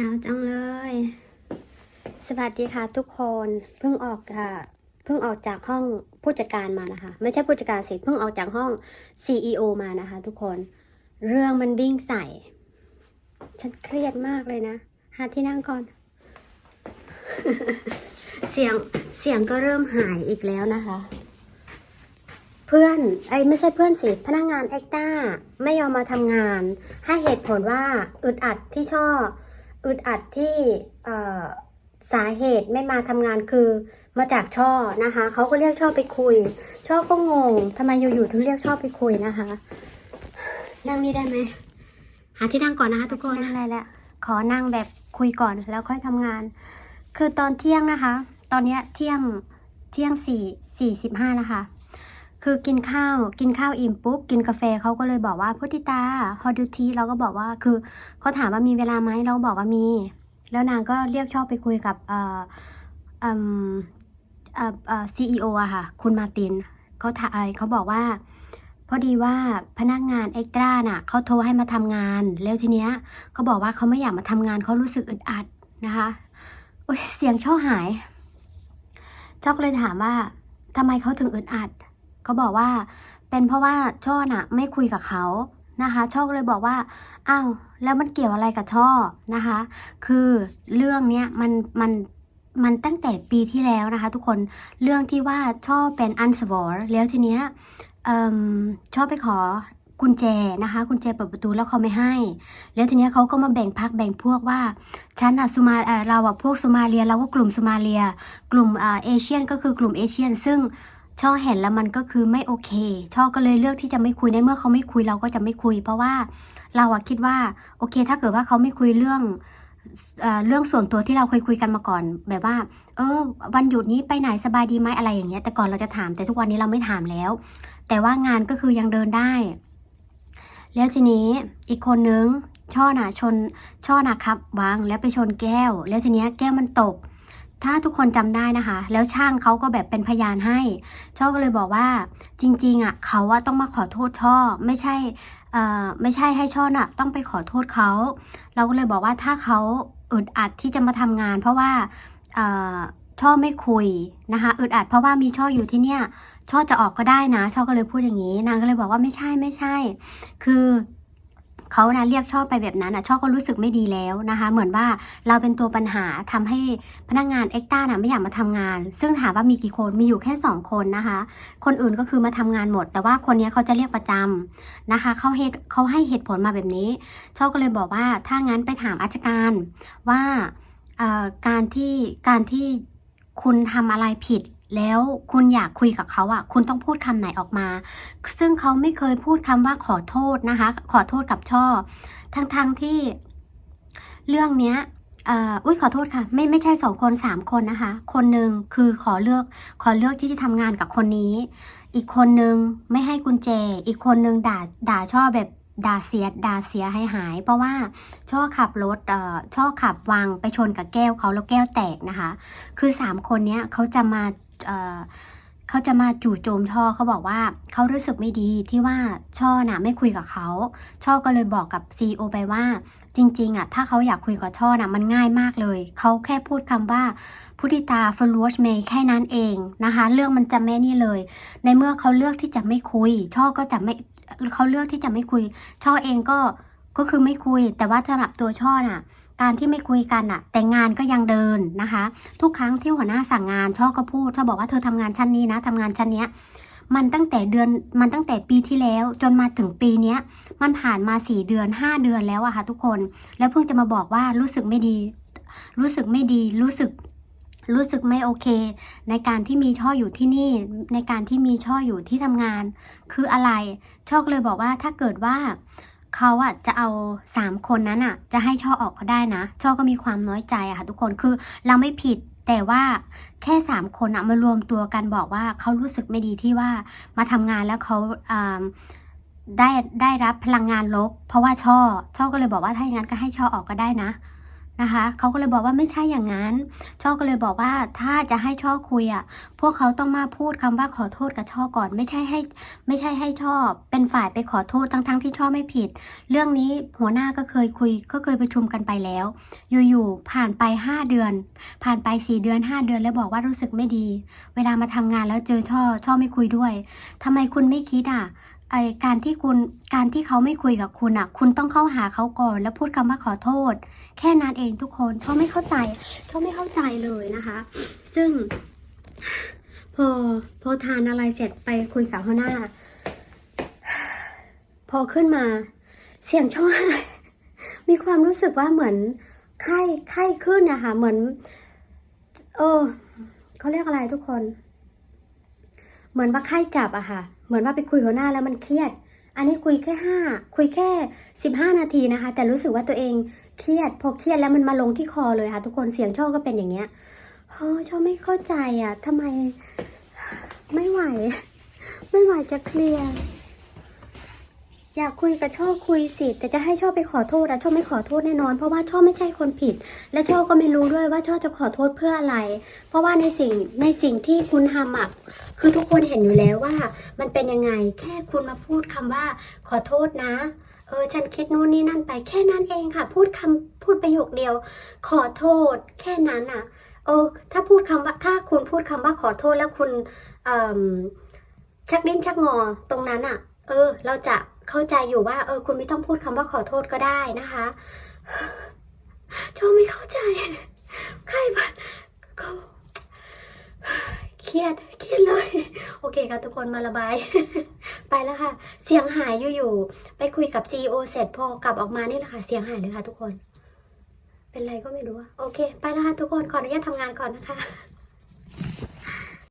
หนาวจังเลย สวัสดีค่ะทุกคนเพิ่งออกค่ะเพิ่งออกจากห้องผู้จัดการมานะคะ ไม่ใช่ผู้จัดการสิเพิ่งออกจากห้อง CEO มานะคะ ทุกคน เรื่องมันวิ่งใส่ ฉันเครียดมากเลยนะ หาที่นั่งก่อน เสียงเสียงก็เริ่มหายอีกแล้วนะคะ เพื่อนไอ้ไม่ใช่เพื่อนสิพนักงานเอ็กต้าไม่ยอมมาทำงาน ให้เหตุผลว่าอึดอัดที่ช่อ อึดอัดที่สาเหตุไม่มาทำงานคือมาจากช่อนะคะเขาก็เรียกช่อไปคุย ช่อก็งงทำไมอยู่ๆถึงเรียกช่อไปคุยนะคะ นั่งนี่ได้ไหมหาที่นั่งก่อนนะคะทุกคนอะไรแหละขอนั่งแบบคุยก่อนแล้วค่อยทำงาน คือตอนเที่ยงนะคะ ตอนเนี้ยเที่ยงเที่ยงสี่สี่สิบห้านะคะ คือกินข้าวกินข้าวอิ่มปุ๊บกินกาแฟเขาก็เลยบอกว่าพุทธิตาฮอดูทีเราก็บอกว่าคือเขาถามว่ามีเวลาไหมเราบอกว่ามี แล้วนางก็เรียกชอบไปคุยกับเอ่อเอ่อเอ่อซีอีโออะค่ะ คุณมาตินเขาถามเขาบอกว่าพอดีว่าพนักงานเอ็กตร้าน่ะเขาโทรให้มาทำงาน แล้วทีเนี้ยเขาบอกว่าเขาไม่อยากมาทำงานเขารู้สึกอึดอัดนะคะโอ้ยเสียงช่อหาย ชอกเลยถามว่าทำไมเขาถึงอึดอัด เขาบอกว่า เป็นเพราะว่าช่อน่ะ ไม่คุยกับเขานะคะ ช่อก็เลยบอกว่าอ้าวแล้วมันเกี่ยวอะไรกับช่อนะคะ คือเรื่องเนี้ยมันมันมันตั้งแต่ปีที่แล้วนะคะ ทุกคนเรื่องที่ว่าช่อเป็นอันสวอร์แล้วทีเนี้ยช่อไปขอกุญแจนะคะกุญแจเปิดประตูแล้วเขาไม่ให้ แล้วทีเนี้ยเขาก็มาแบ่งพักแบ่งพวกว่าฉันอะสุมาเราอะพวกสุมาเลียเราก็กลุ่มสุมาเลีย กลุ่มเอเชียนก็คือกลุ่มเอเชียน ซึ่ง ช่อเห็นแล้วมันก็คือไม่โอเค ช่อก็เลยเลือกที่จะไม่คุยในเมื่อเขาไม่คุยเราก็จะไม่คุย เพราะว่าเราอะคิดว่าโอเค ถ้าเกิดว่าเขาไม่คุยเรื่องเอเรื่องส่วนตัวที่เราเคยคุยกันมาก่อน แบบว่า เออ วันหยุดนี้ไปไหนสบายดีไหมอะไรอย่างเงี้ย แต่ก่อนเราจะถามแต่ทุกวันนี้เราไม่ถามแล้ว แต่ว่างานก็คือยังเดินได้ แล้วทีนี้อีกคนนึงช่อหน่ะชนช่อหน่ะครับวางแล้วไปชนแก้ว แล้วทีเนี้ยแก้วมันตก ถ้าทุกคนจำได้นะคะ แล้วช่างเขาก็แบบเป็นพยานให้ช่อก็เลยบอกว่าจริงๆอะเขาว่าต้องมาขอโทษช่อไม่ใช่เอ่อไม่ใช่ให้ช่อน่ะ ต้องไปขอโทษเขา เราก็เลยบอกว่าถ้าเขาอึดอัดที่จะมาทำงาน เพราะว่าเอ่อช่อไม่คุยนะคะอึดอัดเพราะว่ามีช่ออยู่ที่เนี่ยช่อจะออกก็ได้นะ ช่อก็เลยพูดอย่างนี้ นางก็เลยบอกว่าไม่ใช่ไม่ใช่ คือ เขานะเรียกช่อไปแบบนั้นอะช่อก็รู้สึกไม่ดีแล้วนะคะ เหมือนว่าเราเป็นตัวปัญหาทำให้พนักงานเอ็กต้าน่ะไม่อยากมาทำงาน ซึ่งถามว่ามีกี่คนมีอยู่แค่สองคนนะคะ คนอื่นก็คือมาทำงานหมด แต่ว่าคนนี้เขาจะเรียกประจำนะคะเขาเหตุเขาให้เหตุผลมาแบบนี้ชอบก็เลยบอกว่าถ้างั้นไปถามอาชการว่าการที่การที่คุณทำอะไรผิด แล้วคุณอยากคุยกับเขาอะ คุณต้องพูดคำไหนออกมา ซึ่งเขาไม่เคยพูดคำว่าขอโทษนะคะ ขอโทษกับช่อ ทั้งๆที่ เรื่องเนี้ยเอ่ออุ้ยขอโทษค่ะ ไม่ไม่ใช่สองคนสามคนนะคะ คนหนึ่งคือขอเลือกขอเลือกที่จะทำงานกับคนนี้ อีกคนหนึ่งไม่ให้กุญแจ อีกคนหนึ่งด่าด่าช่อแบบด่าเสียด่าเสียใหายหาย เพราะว่าช่อขับรถเอ่อช่อขับวางไปชนกับแก้วเขาแล้วแก้วแตกนะคะ คือสามคนเนี้ยเขาจะมา เขาจะมาจู่โจมช่อเขาบอกว่าเขารู้สึกไม่ดีที่ว่าช่อน่ะไม่คุยกับเขาช่อก็เลยบอกกับซีอไปว่า จริง ๆอะถ้าเขาอยากคุยกับช่อน่ะมันง่ายมากเลยเขาแค่พูดคำว่าพุทธิตาฟลูชเมย์แค่นั้นเองนะคะ เรื่องมันจะแม่นี่เลย ในเมื่อเขาเลือกที่จะไม่คุย ช่อก็จะไม่เขาเลือกที่จะไม่คุย ช่อเองก็ก็คือไม่คุย แต่ว่าสำหรับตัวช่อน่ะ การที่ไม่คุยกันอะแต่งานก็ยังเดินนะคะ ทุกครั้งที่หัวหน้าสั่งงานช่อก็พูดช่อบอกว่าเธอทำงานชั้นนี้นะทำงานชั้นเนี้ยมันตั้งแต่เดือนมันตั้งแต่ปีที่แล้วจนมาถึงปีเนี้ยมันผ่านมาสี่เดือนห้าเดือนแล้วอะค่ะทุกคนแล้วเพิ่งจะมาบอกว่ารู้สึกไม่ดี รู้สึกไม่ดีรู้สึกรู้สึกไม่โอเค ในการที่มีช่ออยู่ที่นี่ ในการที่มีช่ออยู่ที่ทำงาน คืออะไรช่อก็เลยบอกว่าถ้าเกิดว่า เขาอะจะเอาสามคนนั้นอะจะให้ช่อออกก็ได้นะ ช่อก็มีความน้อยใจอะค่ะทุกคนคือเราไม่ผิดแต่ว่าแค่สามคนอะมารวมตัวกันบอกว่าเขารู้สึกไม่ดีที่ว่ามาทำงานแล้วเขาอ่าได้ได้รับพลังงานลบ เพราะว่าช่อ ช่อก็เลยบอกว่าถ้าอย่างนั้นก็ให้ช่อออกก็ได้นะ นะคะเขาก็เลยบอกว่าไม่ใช่อย่างนั้น ช่อก็เลยบอกว่าถ้าจะให้ช่อคุยอะ พวกเขาต้องมาพูดคำว่าขอโทษกับช่อก่อน ไม่ใช่ให้ ไม่ใช่ให้ช่อเป็นฝ่ายไปขอโทษทั้งๆที่ช่อไม่ผิด เรื่องนี้หัวหน้าก็เคยคุย ก็เคยประชุมกันไปแล้ว อยู่ๆผ่านไป 5 เดือน ผ่านไป 4 เดือน 5 เดือนแล้วบอกว่ารู้สึกไม่ดี เวลามาทำงานแล้วเจอช่อช่อไม่คุยด้วยทำไมคุณไม่คิดอะ ไอการที่คุณการที่เขาไม่คุยกับคุณอะ คุณต้องเข้าหาเขาก่อนแล้วพูดคำว่าขอโทษ แค่นั้นเองทุกคนช่อไม่เข้าใจช่อไม่เข้าใจเลยนะคะ ซึ่ง พอพอทานอะไรเสร็จไปคุยกับหัวหน้า พอขึ้นมา เสียงช่อมีความรู้สึกว่าเหมือนไข้ไข้ขึ้นนะคะเหมือน เออเขาเรียกอะไรทุกคน เหมือนว่าไข้จับอะค่ะ เหมือนว่าไปคุยหัวหน้าแล้วมันเครียด อันนี้คุยแค่ห้าคุยแค่สิบห้านาทีนะคะ แต่รู้สึกว่าตัวเองเครียด พอเครียดแล้วมันมาลงที่คอเลยค่ะ ทุกคนเสียงช่อก็เป็นอย่างเงี้ยโอ้ช่อไม่เข้าใจอะทำไมไม่ไหว ไม่ไหวจะเคลียร์ อยากคุยกับช่อคุยสิแต่จะให้ช่อไปขอโทษอะช่อไม่ขอโทษแน่นอน เพราะว่าช่อไม่ใช่คนผิด และช่อก็ไม่รู้ด้วยว่าช่อจะขอโทษเพื่ออะไร เพราะว่าในสิ่งในสิ่งที่คุณทำอะคือทุกคนเห็นอยู่แล้วว่า มันเป็นยังไงแค่คุณมาพูดคำว่า ขอโทษนะเออฉันคิดนู่นนี่นั่นไปแค่นั้นเองค่ะ พูดคำพูดประโยคเดียว ขอโทษ แค่นั้นอะเออถ้าพูดคำว่าถ้าคุณพูดคำว่าขอโทษแล้วคุณชักดิ้นชักงอตรงนั้นอะเออ เราจะ เข้าใจอยู่ว่า เออ คุณไม่ต้องพูดคำว่าขอโทษก็ได้นะคะชอบไม่เข้าใจใครบ้างเขาเครียดเครียดเลย โอเคค่ะทุกคนมาระบาย ไปแล้วค่ะ เสียงหายอยู่ๆไปคุยกับ CEO เสร็จพอกลับออกมานี่แหละค่ะ เสียงหายเลยค่ะทุกคน เป็นไรก็ไม่รู้อะโอเค ไปแล้วค่ะทุกคนขออนุญาตทำงานก่อนนะคะ